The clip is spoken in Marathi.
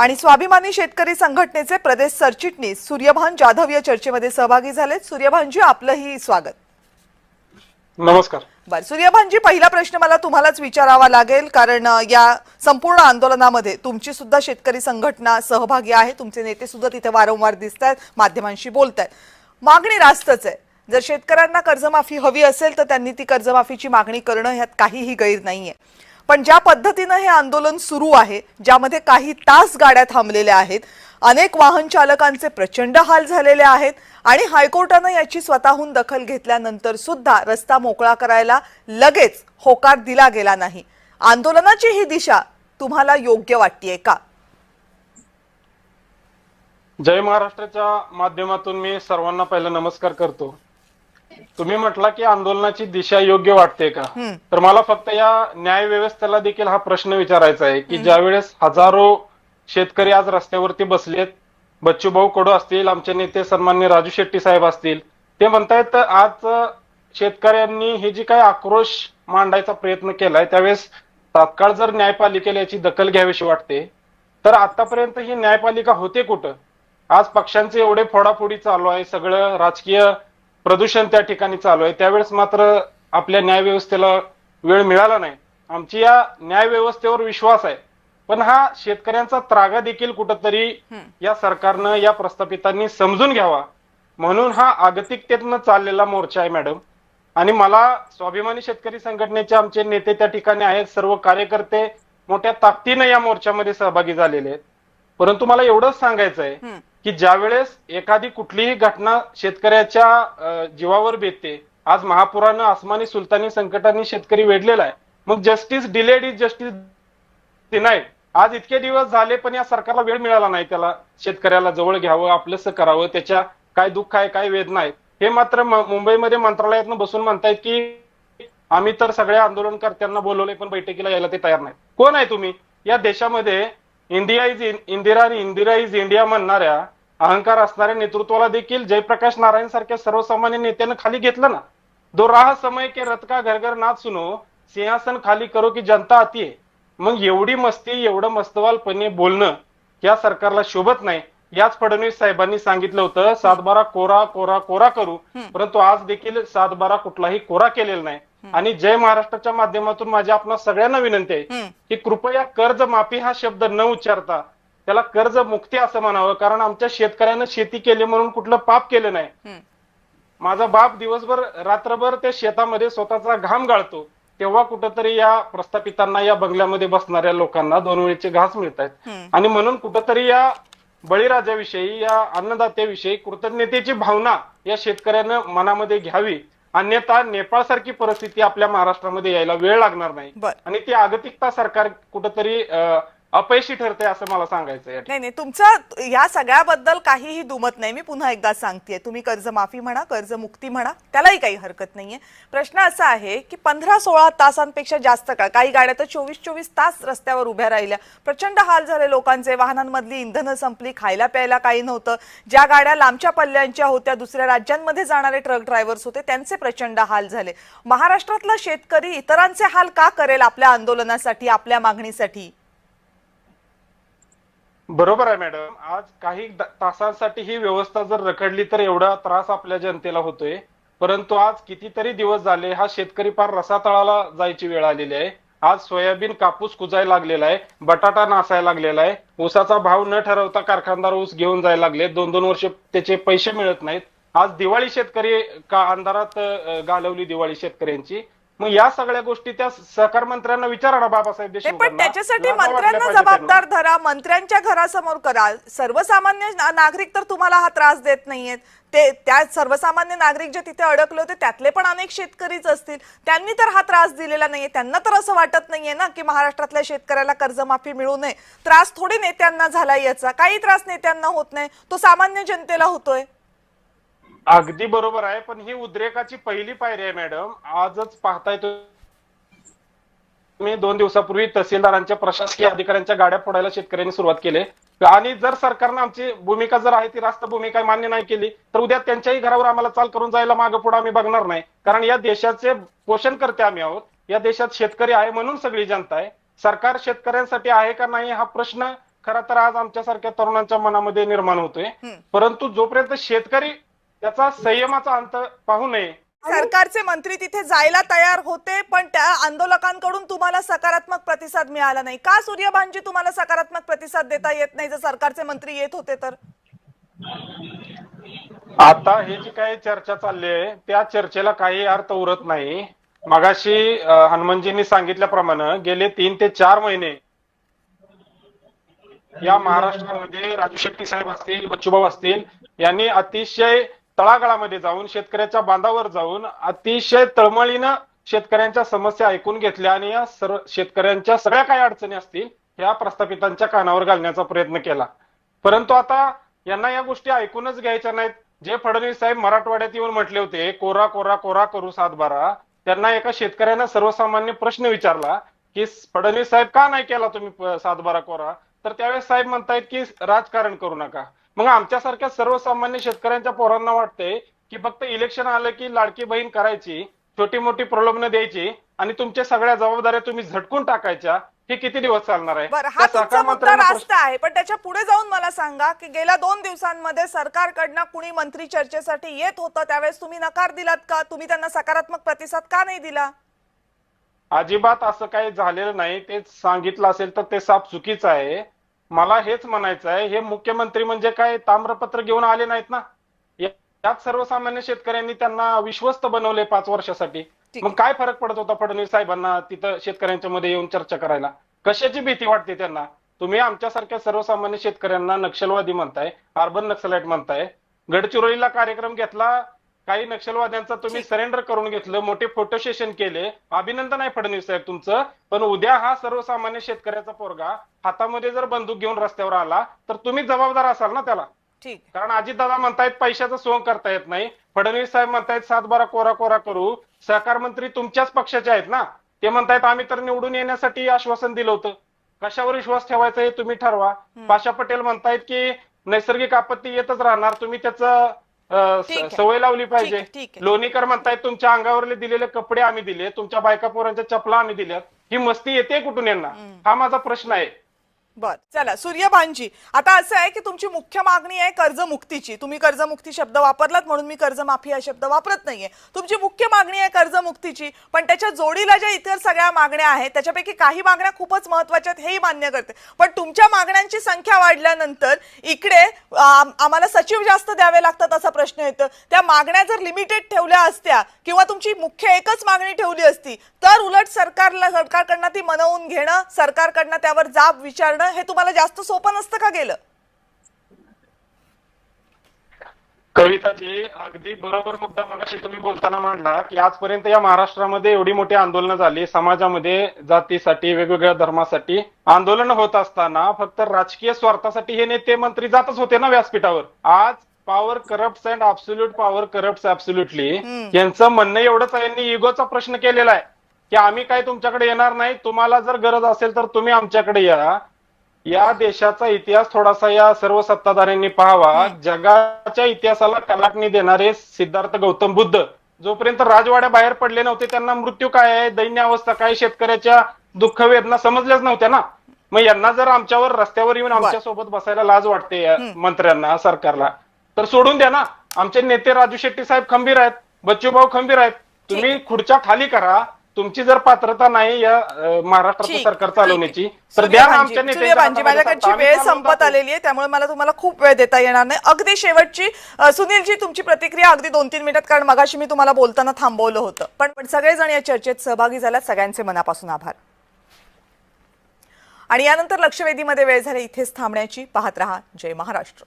आणि स्वाभिमानी शेतकरी संघटनेचे प्रदेश सरचिटणीस सूर्यभान जाधव या चर्चेमध्ये सहभागी झालेत. सूर्यभानजी आपलंही स्वागत. नमस्कार. बर सूर्यभानजी पहिला प्रश्न मला तुम्हालाच विचारावा लागेल कारण या संपूर्ण आंदोलनामध्ये तुमची सुद्धा शेतकरी संघटना सहभागी आहे. तुमचे नेते सुद्धा तिथे वारंवार दिसत आहेत माध्यमांशी बोलत आहेत मागणी रास्तच आहे. जर शेतकऱ्यांना कर्जमाफी हवी असेल तर त्यांनी ती कर्जमाफीची मागणी करणं ह्यात काहीही गैर नाहीये. पण ज्या पद्धतीनं हे आंदोलन सुरू आहे ज्यामध्ये काही तास गाड्या थांबलेल्या आहेत अनेक वाहन चालकांचे प्रचंड हाल झालेले आहेत आणि हायकोर्टानं याची स्वतःहून दखल घेतल्यानंतर सुद्धा रस्ता मोकळा करायला लगेच होकार दिला गेला नाही. आंदोलनाची ही दिशा तुम्हाला योग्य वाटतेय का? जय महाराष्ट्राच्या माध्यमातून मी सर्वांना पहिला नमस्कार करतो. तुम्ही म्हटला की आंदोलनाची दिशा योग्य वाटते का. तर मला फक्त या न्याय व्यवस्थेला देखील हा प्रश्न विचारायचा आहे की ज्यावेळेस हजारो शेतकरी आज रस्त्यावरती बसलेत बच्चूभाऊ कडू असतील आमचे नेते सन्मान्य राजू शेट्टी साहेब असतील ते म्हणतायत आज शेतकऱ्यांनी हे जी काही आक्रोश मांडायचा प्रयत्न केलाय त्यावेळेस तात्काळ जर न्यायपालिकेला याची दखल घ्यावीशी वाटते तर आतापर्यंत ही न्यायपालिका होते कुठं? आज पक्षांचे एवढे फोडाफोडी चालू आहे सगळं राजकीय प्रदूषण त्या ठिकाणी चालू आहे. त्यावेळेस मात्र आपल्या न्याय व्यवस्थेला वेळ मिळाला नाही. आमची या न्याय व्यवस्थेवर विश्वास आहे. पण हा शेतकऱ्यांचा त्रागा देखील कुठंतरी या सरकारनं या प्रस्थापितांनी समजून घ्यावा. म्हणून हा आगतिकतेतनं चाललेला मोर्चा आहे मॅडम. आणि मला स्वाभिमानी शेतकरी संघटनेचे आमचे नेते त्या ठिकाणी आहेत. सर्व कार्यकर्ते मोठ्या ताकदीनं या मोर्चामध्ये सहभागी झालेले आहेत. परंतु मला एवढंच सांगायचं आहे. की ज्यावेळेस एखादी कुठलीही घटना शेतकऱ्याच्या जीवावर बेतते आज महापुरानं आसमानी सुलतानी संकटांनी शेतकरी वेढलेला आहे मग justice delayed is justice denied आज इतके दिवस झाले पण या सरकारला वेळ मिळाला नाही त्याला शेतकऱ्याला जवळ घ्यावं आपलंसं करावं त्याच्या काय दुःख आहे काय वेदना आहेत हे मात्र मुंबईमध्ये मंत्रालयातनं बसून म्हणतायत की आम्ही तर सगळ्या आंदोलनकर्त्यांना बोलवले पण बैठकीला यायला ते तयार नाही कोण आहे तुम्ही? या देशामध्ये इंडिया इज इंदिरा आणि इंदिरा इज इंडिया म्हणणाऱ्या अहंकार असणाऱ्या नेतृत्वाला देखील जयप्रकाश नारायण सारख्या सर्वसामान्य नेत्यानं खाली घेतलं ना? दो राह समय के रथ का घर घर नाच सुनो सिंहासन खाली करो की जनता आती है. मग एवढी मस्ती एवढं मस्तवालपणे बोलणं या सरकारला शोभत नाही. याच फडणवीस साहेबांनी सांगितलं होतं सातबारा कोरा कोरा कोरा करू. परंतु आज देखील सातबारा कुठलाही कोरा केलेला नाही. आणि जय महाराष्ट्राच्या माध्यमातून माझ्या आपणा सगळ्यांना विनंती आहे. की कृपया कर्ज माफी हा शब्द न उच्चारता त्याला कर्ज मुक्ती असं म्हणावं कारण आमच्या शेतकऱ्यानं शेती केली म्हणून कुठलं पाप केलं नाही. माझा बाप दिवसभर रात्रभर त्या शेतामध्ये स्वतःचा घाम गाळतो तेव्हा कुठंतरी या प्रस्थापितांना या बंगल्यामध्ये बसणाऱ्या लोकांना दोन वेळेचे घास मिळत आहेत. आणि म्हणून कुठंतरी या बळीराजाविषयी या अन्नदात्याविषयी कृतज्ञतेची भावना या शेतकऱ्यानं मनामध्ये घ्यावी अन्यथा नेपाळ सारखी परिस्थिती आपल्या महाराष्ट्रामध्ये यायला वेळ लागणार नाही. आणि ती आगतिकता सरकार कुठंतरी अं, अपयशी ठरते असं मला सांगायचं आहे नाही नाही तुमचं या सगळ्याबद्दल काहीही दुमत नाही. मी पुन्हा एकदा सांगतेय. तुम्ही कर्जमाफी म्हणा कर्जमुक्ती म्हणा त्यालाही काही हरकत नाहीये. प्रश्न असा आहे की पंधरा सोळा तासांपेक्षा जास्त काळ काही गाड्या तर चोवीस चोवीस तास रस्त्यावर उभ्या राहिल्या. प्रचंड हाल झाले लोकांचे. वाहनांमधली इंधनं संपली खायला प्यायला काही नव्हतं. ज्या गाड्या लांबच्या पल्ल्यांच्या होत्या दुसऱ्या राज्यांमध्ये जाणारे ट्रक ड्रायव्हर्स होते त्यांचे प्रचंड हाल झाले. महाराष्ट्रातला शेतकरी इतरांचे हाल का करेल आपल्या आंदोलनासाठी आपल्या मागणीसाठी? बरोबर आहे मॅडम आज काही तासांसाठी ही व्यवस्था जर रखडली तर एवढा त्रास आपल्या जनतेला होतोय. परंतु आज कितीतरी दिवस झाले हा शेतकरी फार रसातळाला जायची वेळ आलेली आहे. आज सोयाबीन कापूस कुजायला लागलेला आहे बटाटा नासायला लागलेला आहे. ऊसाचा भाव न ठरवता कारखानदार ऊस घेऊन जायला लागले. दोन दोन वर्ष त्याचे पैसे मिळत नाहीत. आज दिवाळी शेतकरी का अंधारात घालवली दिवाळी शेतकऱ्यांची. मग या सगळ्या गोष्टी त्या सहकार मंत्र्यांना विचारा ना बाबासाहेब देशमुख पण त्याच्यासाठी मंत्र्यांना. जबाबदार धरा मंत्र्यांच्या घरासमोर करा. सर्वसामान्य नागरिक तर तुम्हाला हा त्रास देत नाहीयेत. ते त्या सर्वसामान्य नागरिक जे तिथे अडकले होते त्यातले पण अनेक शेतकरीच असतील. त्यांनी तर हा त्रास दिलेला नाहीये. त्यांना तर असं वाटत नाहीये ना की महाराष्ट्रातल्या शेतकऱ्याला कर्जमाफी मिळू नये. त्रास थोडी नेत्यांना झाला याचा. काही त्रास नेत्यांना होत नाही. तो सामान्य जनतेला होतोय. अगदी बरोबर आहे पण ही उद्रेकाची पहिली पायरी आहे मॅडम. आजच पाहताय तुम्ही. दोन दिवसापूर्वी तहसीलदारांच्या प्रशासकीय अधिकाऱ्यांच्या गाड्या फोडायला शेतकऱ्यांनी सुरुवात केली. आणि जर सरकारनं आमची भूमिका जर आहे ती रास्त भूमिका मान्य नाही केली तर उद्या त्यांच्याही घरावर आम्हाला चाल करून जायला मागं पुढे आम्ही बघणार नाही. कारण या देशाचे पोषण करते आम्ही आहोत. या देशात शेतकरी आहे म्हणून सगळी जनता आहे. सरकार शेतकऱ्यांसाठी आहे का नाही हा प्रश्न खरा तर आज आमच्यासारख्या तरुणांच्या मनामध्ये निर्माण होतोय. परंतु जोपर्यंत शेतकरी त्याचा संयमाचा अंत पाहू नये. सरकारचे मंत्री तिथे जायला तयार होते पण त्या आंदोलकांकडून तुम्हाला सकारात्मक प्रतिसाद मिळाला नाही. का सूर्यभानजी तुम्हाला सकारात्मक प्रतिसाद देता येत नाही जर सरकारचे मंत्री येत होते तर? आता हे जी काही चर्चा चालली आहे त्या चर्चेला काही अर्थ उरत नाही. मगाशी अं, हनुमंतजींनी सांगितल्याप्रमाणे गेले तीन ते चार महिने या महाराष्ट्रामध्ये राजू शेट्टी साहेब असतील बच्चूभाऊ असतील यांनी अतिशय तळागाळामध्ये जाऊन शेतकऱ्याच्या बांधावर जाऊन अतिशय तळमळीनं शेतकऱ्यांच्या समस्या ऐकून घेतल्या आणि या सर्व शेतकऱ्यांच्या सगळ्या काही अडचणी असतील ह्या प्रस्थापितांच्या कानावर घालण्याचा प्रयत्न केला. परंतु आता यांना या गोष्टी ऐकूनच घ्यायच्या नाहीत. जे फडणवीस साहेब मराठवाड्यात येऊन म्हटले होते कोरा कोरा कोरा करू सातबारा त्यांना एका शेतकऱ्यानं सर्वसामान्य प्रश्न विचारला की फडणवीस साहेब का नाही केला तुम्ही सातबारा कोरा? तर त्यावेळेस साहेब म्हणतायत की राजकारण करू नका. मग आमच्यासारख्या सर्वसामान्य शेतकऱ्यांच्या पोरांना वाटतंय की फक्त इलेक्शन आलं की लाडकी बहीण करायची छोटी मोठी प्रलोभनं द्यायची आणि तुमच्या सगळ्या जबाबदाऱ्या तुम्ही झटकून टाकायच्या हे किती दिवस चालणार आहे? हा तुमचा मुद्दा रास्त आहे पण त्याच्या पुढे जाऊन मला सांगा की गेल्या दोन दिवसांमध्ये सरकारकडनं कुणी मंत्री चर्चेसाठी येत होतं त्यावेळेस तुम्ही नकार दिलात का? तुम्ही त्यांना सकारात्मक प्रतिसाद का नाही दिला? अजिबात असं काही झालेलं नाही ते सांगितलं असेल तर ते साफ चुकीचं आहे. मला हेच म्हणायचं आहे हे मुख्यमंत्री म्हणजे काय ताम्रपत्र घेऊन आले नाहीत ना? यात सर्वसामान्य शेतकऱ्यांनी त्यांना विश्वस्त बनवले पाच वर्षासाठी. मग काय फरक पडत होता फडणवीस साहेबांना तिथं शेतकऱ्यांच्या मध्ये येऊन चर्चा करायला? कशाची भीती वाटते त्यांना? तुम्ही आमच्यासारख्या सर्वसामान्य शेतकऱ्यांना नक्षलवादी म्हणताय अर्बन नक्सलाइट म्हणताय. गडचिरोलीला कार्यक्रम घेतला काही नक्षलवाद्यांचा तुम्ही सरेंडर करून घेतलं मोठे फोटो सेशन केले. अभिनंदन आहे फडणवीस साहेब तुमचं. पण उद्या हा सर्वसामान्य शेतकऱ्याचा पोरगा हातामध्ये जर बंदूक घेऊन रस्त्यावर आला तर तुम्ही जबाबदार असाल ना त्याला. ठीक. कारण अजितदादा म्हणतायत पैशाचं सोंग करता येत नाही. फडणवीस साहेब म्हणतायत सात बारा कोरा कोरा करू. सहकार मंत्री तुमच्याच पक्षाचे आहेत ना? ते म्हणतायत आम्ही तर निवडून येण्यासाठी आश्वासन दिलं होतं. कशावर विश्वास ठेवायचा हे तुम्ही ठरवा. पाशा पटेल म्हणतायत की नैसर्गिक आपत्ती येतच राहणार. तुम्ही त्याचं ठीक आहे. सवय लावली ठीक पाहिजे. आहे, ठीक आहे. लोणीकर म्हणतायत तुमच्या अंगावरले दिलेले कपडे आम्ही दिले तुमच्या बायका पोरांच्या चपला आम्ही दिल्यात. ही मस्ती येते कुठून यांना? हा माझा प्रश्न आहे. बर चला सूर्यभानजी आता असं आहे की तुमची मुख्य मागणी आहे कर्जमुक्तीची. तुम्ही कर्जमुक्ती शब्द वापरलात म्हणून मी कर्जमाफी हा शब्द वापरत नाहीये. तुमची मुख्य मागणी आहे कर्जमुक्तीची पण त्याच्या जोडीला ज्या इतर सगळ्या मागण्या आहेत त्याच्यापैकी काही मागण्या खूपच महत्त्वाच्या आहेत हेही मान्य करते. पण तुमच्या मागण्यांची संख्या वाढल्यानंतर इकडे आम्हाला सचिव जास्त द्यावे लागतात असा प्रश्न येतो. त्या मागण्या जर लिमिटेड ठेवल्या असत्या किंवा तुमची मुख्य एकच मागणी ठेवली असती तर उलट सरकारला सरकारकडनं ती मनवून घेणं सरकारकडनं त्यावर जाब विचारणं हे तुम्हाला जास्त सोपं नसतं का गेलं? कविताजी अगदी बरोबर मुद्दा मगाशी तुम्ही बोलताना मांडला की आजपर्यंत या महाराष्ट्रामध्ये एवढी मोठी आंदोलनं झाली समाजामध्ये जातीसाठी वेगवेगळ्या धर्मासाठी आंदोलन होत असताना फक्त राजकीय स्वार्थासाठी हे नेते मंत्री जातच होते ना व्यासपीठावर. आज power corrupt and absolute power corrupt absolutely यांचं म्हणणं एवढंच आहे यांनी इगोचा प्रश्न केलेला आहे. की आम्ही काय तुमच्याकडे येणार नाही तुम्हाला जर गरज असेल तर तुम्ही आमच्याकडे या. या देशाचा इतिहास थोडासा या सर्व सत्ताधाऱ्यांनी पाहावा. जगाच्या इतिहासाला कलाटणी देणारे सिद्धार्थ गौतम बुद्ध. जोपर्यंत राजवाड्या बाहेर पडले नव्हते त्यांना मृत्यू काय आहे दैन्य अवस्था काय शेतकऱ्याच्या दुःख वेदना समजल्याच नव्हत्या ना? मग यांना जर आमच्यावर रस्त्यावर येऊन आमच्यासोबत बसायला लाज वाटते या मंत्र्यांना सरकारला तर सोडून द्या ना. आमचे नेते राजू शेट्टी साहेब खंबीर आहेत बच्चूभाऊ खंबीर आहेत. तुम्ही खुर्च्या खाली करा. तुमची जर पात्रता नाही या महाराष्ट्राचं ठीक, सरकार ठीक. चालवण्याची तर द्या आमच्या सूर्यभानजी हातामध्ये माझ्याकडची वेळ संपत. आलेली आहे त्यामुळे मला तुम्हाला खूप वेळ देता येणार नाही. अगदी शेवटची अ, सुनीलजी तुमची प्रतिक्रिया अगदी दोन तीन मिनिटात कारण मगाशी मी तुम्हाला बोलताना थांबवलं होतं. पण पण सगळेजण या चर्चेत सहभागी झाल्यात सगळ्यांचे मनापासून आभार. आणि यानंतर लक्षवेधीमध्ये वेळ झाली इथेच थांबण्याची. पाहत रहा जय महाराष्ट्र.